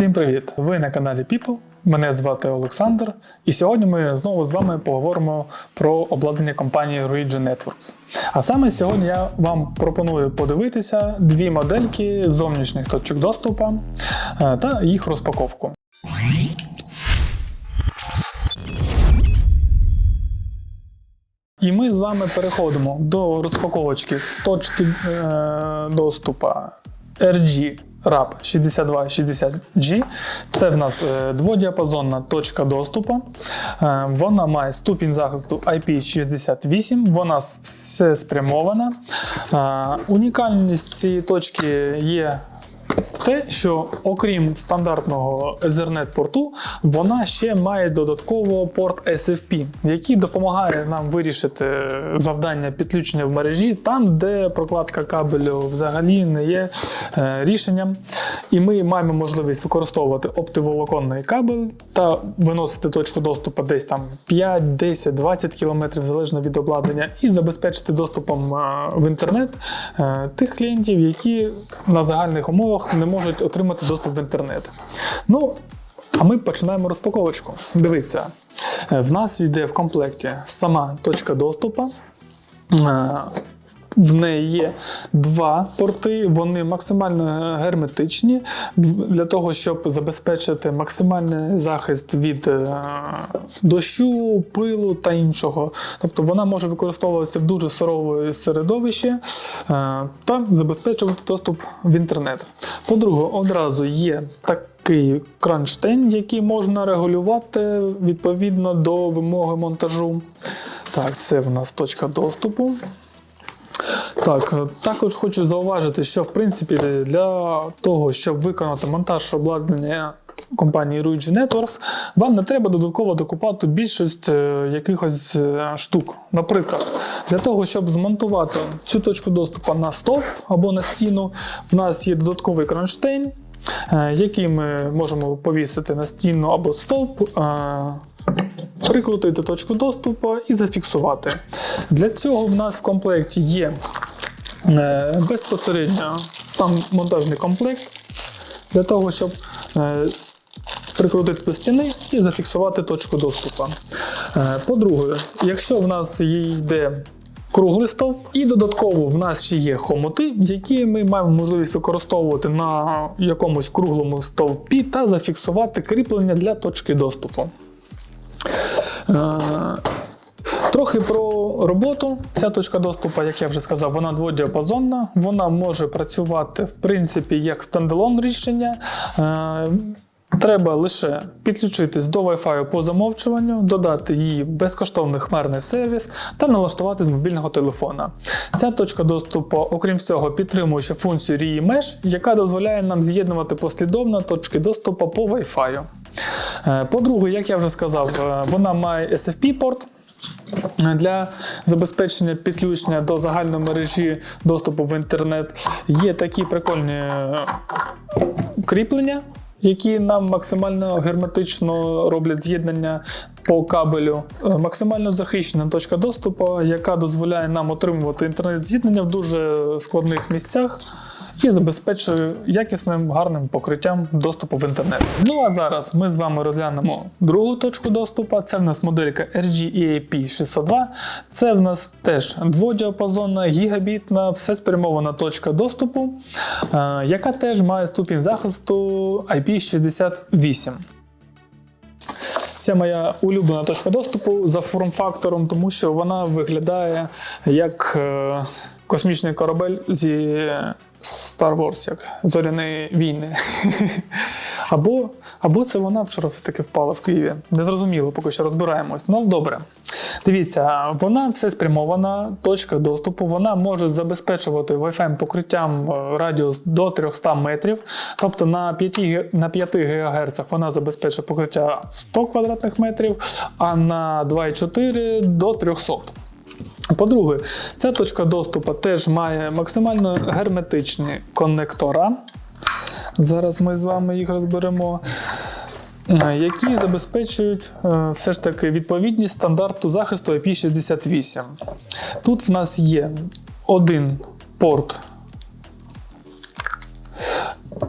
Всім привіт! Ви на каналі People. Мене звати Олександр, і сьогодні ми знову з вами поговоримо про обладнання компанії Ruigi Networks. А саме сьогодні я вам пропоную подивитися дві модельки зовнішніх точок доступу е, та їх розпаковку. І ми з вами переходимо до розпаковочки точки е, доступу RG RAP 6260G. Це в нас е, дводіапазонна точка доступу. Е, Вона має ступінь захисту IP68, вона все спрямована. Е, Унікальність цієї точки є те, що окрім стандартного Ethernet порту, вона ще має додатково порт SFP, який допомагає нам вирішити завдання підключення в мережі там, де прокладка кабелю взагалі не є е, рішенням. І ми маємо можливість використовувати оптиволоконний кабель та виносити точку доступу десь там 5, 10, 20 км залежно від обладнання, і забезпечити доступом е, в інтернет е, тих клієнтів, які на загальних умовах не можуть отримати доступ в інтернет. Ну, а ми починаємо розпаковочку. Дивіться, е, в нас йде в комплекті сама точка доступу. Е, В неї є два порти, вони максимально герметичні для того, щоб забезпечити максимальний захист від е, дощу, пилу та іншого. Тобто вона може використовуватися в дуже сурове середовище е, та забезпечувати доступ в інтернет. По-друге, одразу є такий кронштейн, який можна регулювати відповідно до вимоги монтажу. Так, це в нас точка доступу. Так, е, також хочу зауважити, що в принципі для того, щоб виконати монтаж обладнання компанії Ruigi Networks, вам не треба додатково докупати більшість е, якихось е, штук. Наприклад, для того, щоб змонтувати цю точку доступу на стовп або на стіну, в нас є додатковий кронштейн, який ми можемо повісити на стіну або стовп. Прикрутити точку доступу і зафіксувати. Для цього в нас в комплекті є безпосередньо сам монтажний комплект для того, щоб е, прикрутити до стіни і зафіксувати точку доступу. Е, По-друге, якщо в нас йде круглий стовп, і додатково в нас ще є хомути, які ми маємо можливість використовувати на якомусь круглому стовпі та зафіксувати кріплення для точки доступу. Е, Трохи про роботу. Ця точка доступу, як я вже сказав, вона дводіапазонна. Вона може працювати в принципі як стендалон рішення. Е, Треба лише підключитись до Wi-Fi по замовчуванню, додати її в безкоштовний хмарний сервіс та налаштувати з мобільного телефона. Ця точка доступу, окрім всього, підтримує функцію RIE Mesh, яка дозволяє нам з'єднувати послідовно точки доступу по Wi-Fi. Е, По-друге, як я вже сказав, е, вона має SFP-порт. Для забезпечення підключення до загальної мережі доступу в інтернет є такі прикольні е, кріплення, які нам максимально герметично роблять з'єднання по кабелю. Е, Максимально захищена точка доступу, яка дозволяє нам отримувати інтернет-з'єднання в дуже складних місцях. І забезпечує якісним гарним покриттям доступу в інтернет. Ну а зараз ми з вами розглянемо другу точку доступу. Це в нас моделька RG EAP 602. Це в нас теж дводіапазонна, гігабітна, все спрямована точка доступу, е, яка теж має ступінь захисту IP68. Це моя улюблена точка доступу за форм-фактором, тому що вона виглядає як е, космічний корабель зі Star Wars, як зоряної війни. Або, або це вона вчора все-таки впала в Києві. Незрозуміло, поки що розбираємось. Ну, добре. Дивіться, вона все спрямована, точка доступу. Вона може забезпечувати Wi-Fi покриттям е, радіус до 300 метрів. Тобто на 5, на 5 ГГц вона забезпечує покриття 100 квадратних метрів, а на 2,4 до 300. По-друге, ця точка доступу теж має максимально герметичні коннектора. Зараз ми з вами їх розберемо. Е, Які забезпечують е, все ж таки відповідність стандарту захисту IP68. Тут в нас є один порт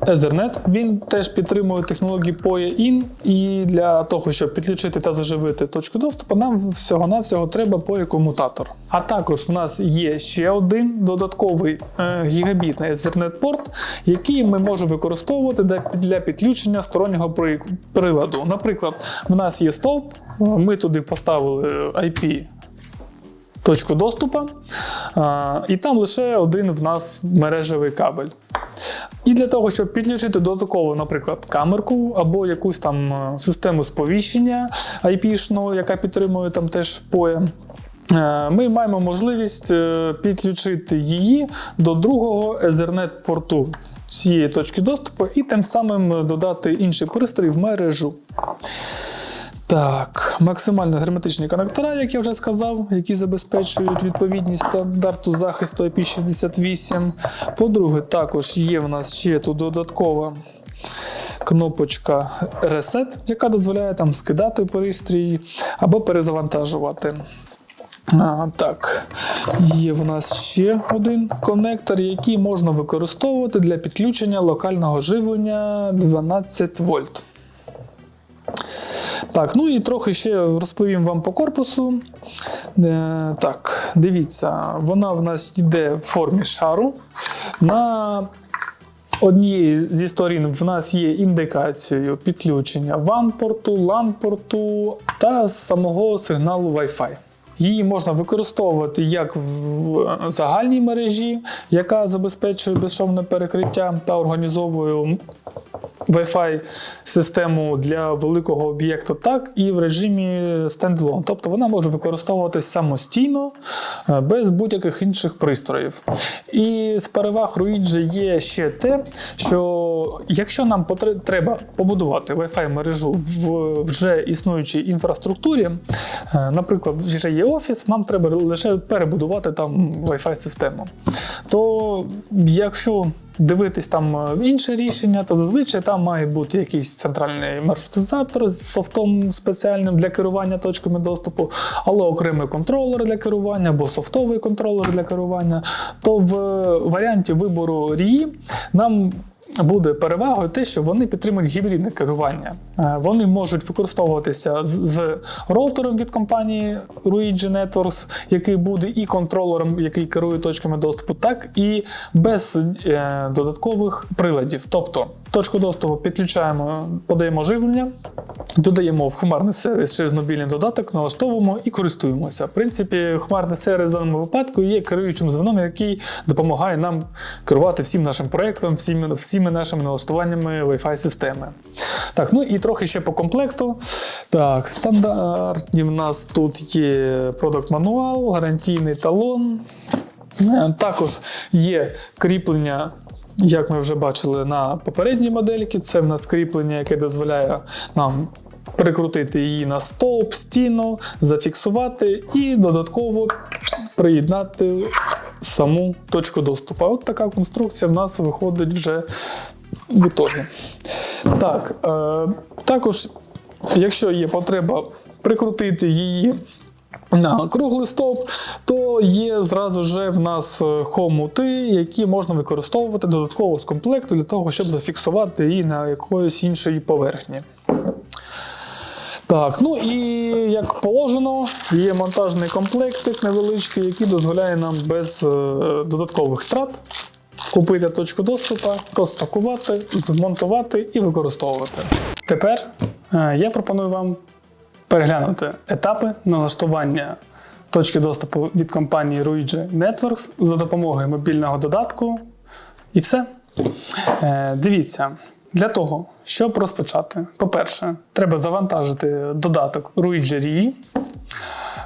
Ethernet. Він теж підтримує технології PoE-IN, і для того, щоб підключити та заживити точку доступу, нам всього-навсього треба PoE комутатор. А також в нас є ще один додатковий е, гігабітний Ethernet порт, який ми можемо використовувати для підключення стороннього приладу. Наприклад, в нас є стовп, ми туди поставили IP точку доступу, і там лише один в нас мережевий кабель. І для того, щоб підключити додатково, наприклад, камерку або якусь там е, систему сповіщення IP-шну, яка підтримує там теж PoE, е, ми маємо можливість е, підключити її до другого Ethernet порту цієї точки доступу і тим самим додати інший пристрій в мережу. Так, максимально герметичні конектора, як я вже сказав, які забезпечують відповідність стандарту захисту IP68. По-друге, також є в нас ще тут додаткова кнопочка Reset, яка дозволяє там скидати пристрій або перезавантажувати. А, так, є в нас ще один конектор, який можна використовувати для підключення локального живлення 12 вольт. Так, ну і трохи ще розповім вам по корпусу. Е, так, дивіться, вона в нас йде в формі шару. На однієї зі сторін в нас є індикацією підключення WAN-порту, та самого сигналу Wi-Fi. Її можна використовувати як в загальній мережі, яка забезпечує безшовне перекриття та організовує Wi-Fi систему для великого об'єкту, так і в режимі standalone. Тобто вона може використовуватись самостійно е, без будь-яких інших пристроїв. І з переваг Ruigi є ще те, що якщо нам треба побудувати Wi-Fi мережу в вже існуючій інфраструктурі, е, наприклад, вже є офіс, нам треба лише перебудувати там Wi-Fi систему. То якщо дивитись там е, інше рішення, то зазвичай там має бути якийсь центральний маршрутизатор з софтом спеціальним для керування точками доступу, але окремий контролер для керування або софтовий контролер для керування. То в варіанті вибору РІ нам Буде перевагою те, що вони підтримують гібридне керування. Е, Вони можуть використовуватися з, роутером від компанії Ruigi Networks, який буде і контролером, який керує точками доступу, так і без е, додаткових приладів. Тобто точку доступу підключаємо, подаємо живлення, додаємо в хмарний сервіс через мобільний додаток, налаштовуємо і користуємося. В принципі, хмарний сервіс в даному випадку є керуючим звеном, який допомагає нам керувати всім нашим проектом, всіми, всіми нашими налаштуваннями Wi-Fi системи. Так, ну і трохи ще по комплекту. Так, стандартні в нас тут є продакт мануал, гарантійний талон. Е, Також є кріплення. Як ми вже бачили на попередній модельці, це в нас кріплення, яке дозволяє нам прикрутити її на стовп, стіну, зафіксувати і додатково приєднати саму точку доступу. От така конструкція в нас виходить вже в ітогі. Так, е, також, якщо є потреба прикрутити її на круглий стовп, то є зразу же в нас е, хомути, які можна використовувати додатково з комплекту для того, щоб зафіксувати її на якоїсь іншій поверхні. Так, ну і як положено, є монтажний комплектик невеличкий, який дозволяє нам без е, додаткових втрат купити точку доступу, розпакувати, змонтувати і використовувати. Тепер е, я пропоную вам переглянути етапи налаштування точки доступу від компанії Ruigi Networks за допомогою мобільного додатку. І все. Е, дивіться, для того, щоб розпочати, по-перше, треба завантажити додаток Ruigi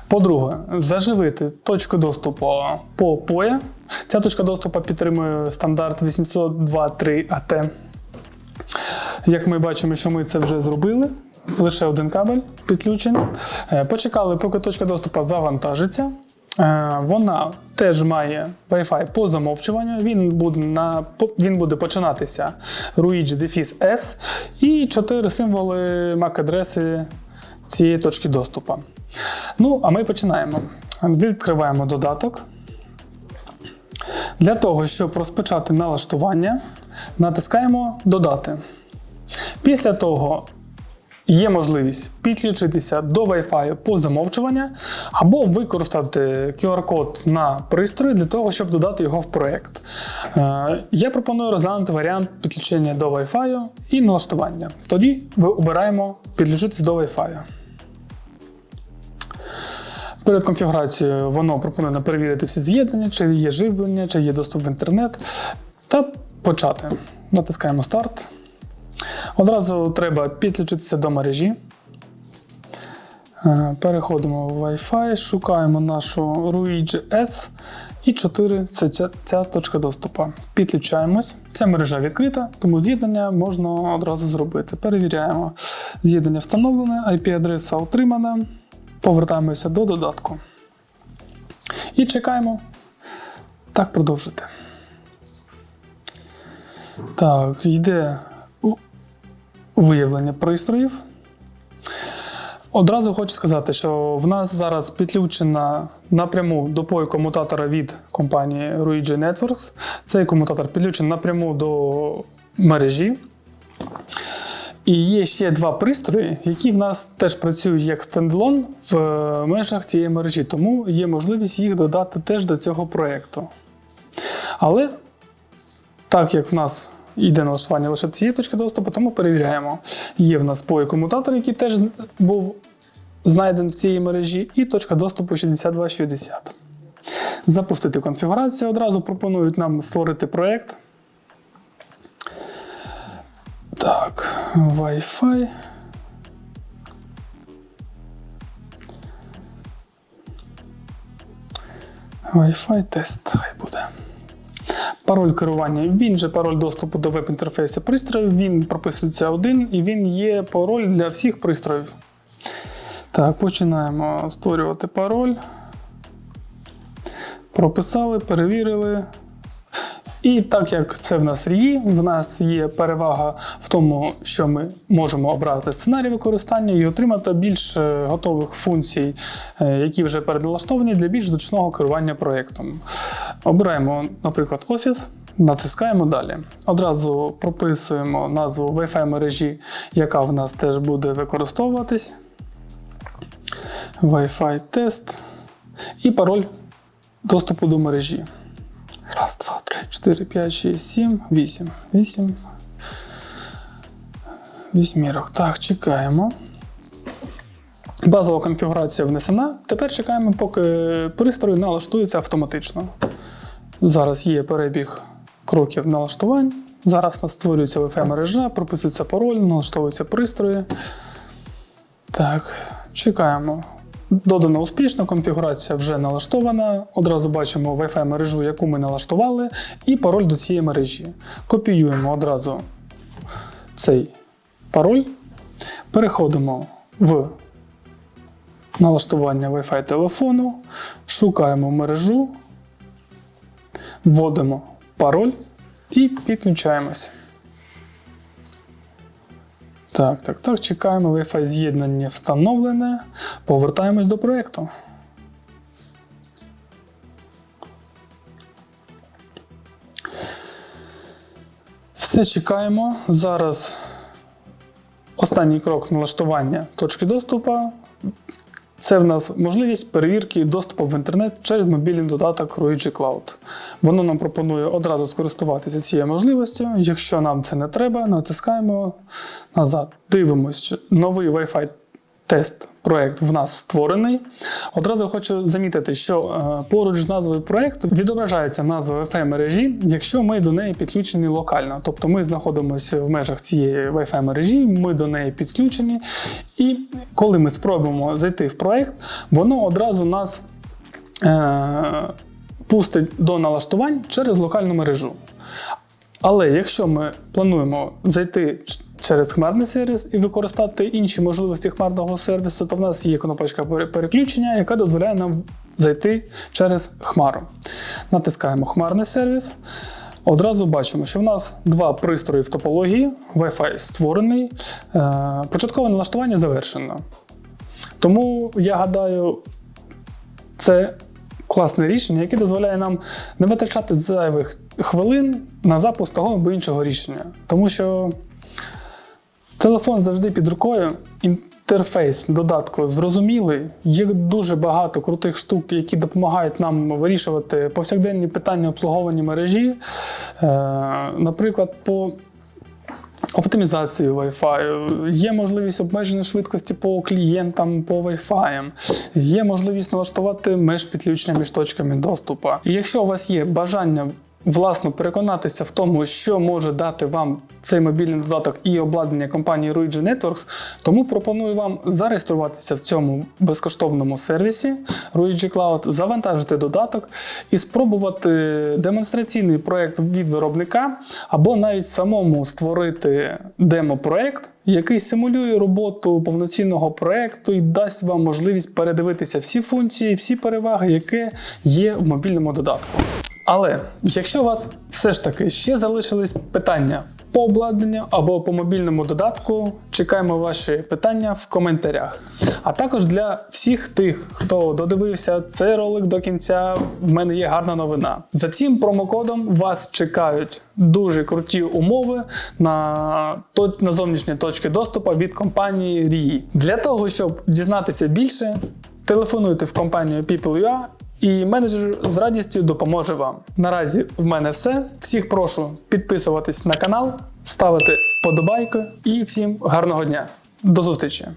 По-друге, заживити точку доступу по POE. Ця точка доступу підтримує стандарт 802.3 AT. Як ми бачимо, що ми це вже зробили. Лише один кабель підключений. Е, Почекали, поки точка доступу завантажиться. Е, Вона теж має Wi-Fi по замовчуванню. Він буде, на, він буде починатися Ruigi Defis S і чотири символи MAC-адреси цієї точки доступу. Ну, а ми починаємо. Відкриваємо додаток. Для того, щоб розпочати налаштування, натискаємо Додати. Після того є можливість підключитися до Wi-Fi по замовчуванню або використати QR-код на пристрої для того, щоб додати його в проєкт. Е, Я пропоную розглянути варіант підключення до Wi-Fi і налаштування. Тоді ви обираємо підключитися до Wi-Fi. Перед конфігурацією воно пропонує перевірити всі з'єднання, чи є живлення, чи є доступ в інтернет, та почати. Натискаємо старт. Одразу треба підключитися до мережі. Е, Переходимо в Wi-Fi, шукаємо нашу Ruigi S і 4 це ця, ця точка доступу. Підключаємось. Ця мережа відкрита, тому з'єднання можна одразу зробити. Перевіряємо. З'єднання встановлене, IP-адреса отримана. Повертаємося до додатку. І чекаємо. Так, продовжити. Так, йде виявлення пристроїв. Одразу хочу сказати, що в нас зараз підключена напряму до пою комутатора від компанії Ruigi Networks. Цей комутатор підключений напряму до мережі. І є ще два пристрої, які в нас теж працюють як стендлон в е, межах цієї мережі, тому є можливість їх додати теж до цього проєкту. Але так як в нас йде налаштування лише цієї точки доступу, тому перевіряємо. Є в нас POE комутатор, який теж був знайдений в цій мережі, і точка доступу 6260. Запустити конфігурацію. Одразу пропонують нам створити проєкт. Так, Wi-Fi. Wi-Fi тест, хай буде. Пароль керування. Він же пароль доступу до веб-інтерфейсу пристроїв, Він прописується один і він є пароль для всіх пристроїв. Так, починаємо створювати пароль. Прописали, перевірили. І так як це в нас RE, в нас є перевага в тому, що ми можемо обрати сценарій використання і отримати більш е, готових функцій, е, які вже передналаштовані для більш зручного керування проєктом. Обираємо, наприклад, Office, натискаємо далі. Одразу прописуємо назву Wi-Fi мережі, яка в нас теж буде використовуватись. Wi-Fi тест і пароль доступу до мережі. Раз, два, три, чотири, п'ять, шість, сім, вісім. Вісім. Вісьмірок. Так, чекаємо. Базова конфігурація внесена. Тепер чекаємо, поки пристрій налаштується автоматично. Зараз є перебіг кроків налаштувань. Зараз нас створюється Wi-Fi мережа, прописується пароль, налаштовуються пристрої. Так, чекаємо. Додано успішно, конфігурація вже налаштована. Одразу бачимо Wi-Fi мережу, яку ми налаштували, і пароль до цієї мережі. Копіюємо одразу цей пароль. Переходимо в налаштування Wi-Fi телефону, шукаємо мережу, вводимо пароль і підключаємося. Так, так, так, чекаємо Wi-Fi з'єднання встановлене. Повертаємось до проєкту. Все чекаємо. Зараз останній крок налаштування точки доступу. Це в нас можливість перевірки доступу в інтернет через мобільний додаток Ruigi Cloud. Воно нам пропонує одразу скористуватися цією можливістю. Якщо нам це не треба, натискаємо назад. Дивимося, новий Wi-Fi тест проект в нас створений. Одразу хочу замітити, що е, поруч з назвою проекту відображається назва Wi-Fi мережі, якщо ми до неї підключені локально. Тобто ми знаходимося в межах цієї Wi-Fi мережі, ми до неї підключені. І коли ми спробуємо зайти в проект, воно одразу нас е, пустить до налаштувань через локальну мережу. Але якщо ми плануємо зайти через хмарний сервіс і використати інші можливості хмарного сервісу, то в нас є кнопочка переключення, яка дозволяє нам зайти через хмару. Натискаємо хмарний сервіс. Одразу бачимо, що в нас два пристрої в топології, Wi-Fi створений, е, початкове налаштування завершено. Тому я гадаю, це класне рішення, яке дозволяє нам не витрачати зайвих хвилин на запуск того або іншого рішення. Тому що телефон завжди під рукою. Інтерфейс додатку зрозумілий. Є дуже багато крутих штук, які допомагають нам вирішувати повсякденні питання обслуговування мережі. Е, наприклад, по оптимізації Wi-Fi, є можливість обмеження швидкості по клієнтам, по Wi-Fi, є можливість налаштувати меж підключення між точками доступу. І якщо у вас є бажання власно переконатися в тому, що може дати вам цей мобільний додаток і обладнання компанії Ruigi Networks, тому пропоную вам зареєструватися в цьому безкоштовному сервісі Ruigi Cloud, завантажити додаток і спробувати демонстраційний проект від виробника, або навіть самому створити демо-проект, який симулює роботу повноцінного проекту і дасть вам можливість передивитися всі функції, всі переваги, які є в мобільному додатку. Але якщо у вас все ж таки ще залишились питання по обладнанню або по мобільному додатку, чекаємо ваші питання в коментарях. А також для всіх тих, хто додивився цей ролик до кінця, в мене є гарна новина. За цим промокодом вас чекають дуже круті умови на, на зовнішні точки доступу від компанії RII. Для того, щоб дізнатися більше, телефонуйте в компанію People.ua і менеджер з радістю допоможе вам. Наразі в мене все. Всіх прошу підписуватись на канал, ставити вподобайки і всім гарного дня. До зустрічі!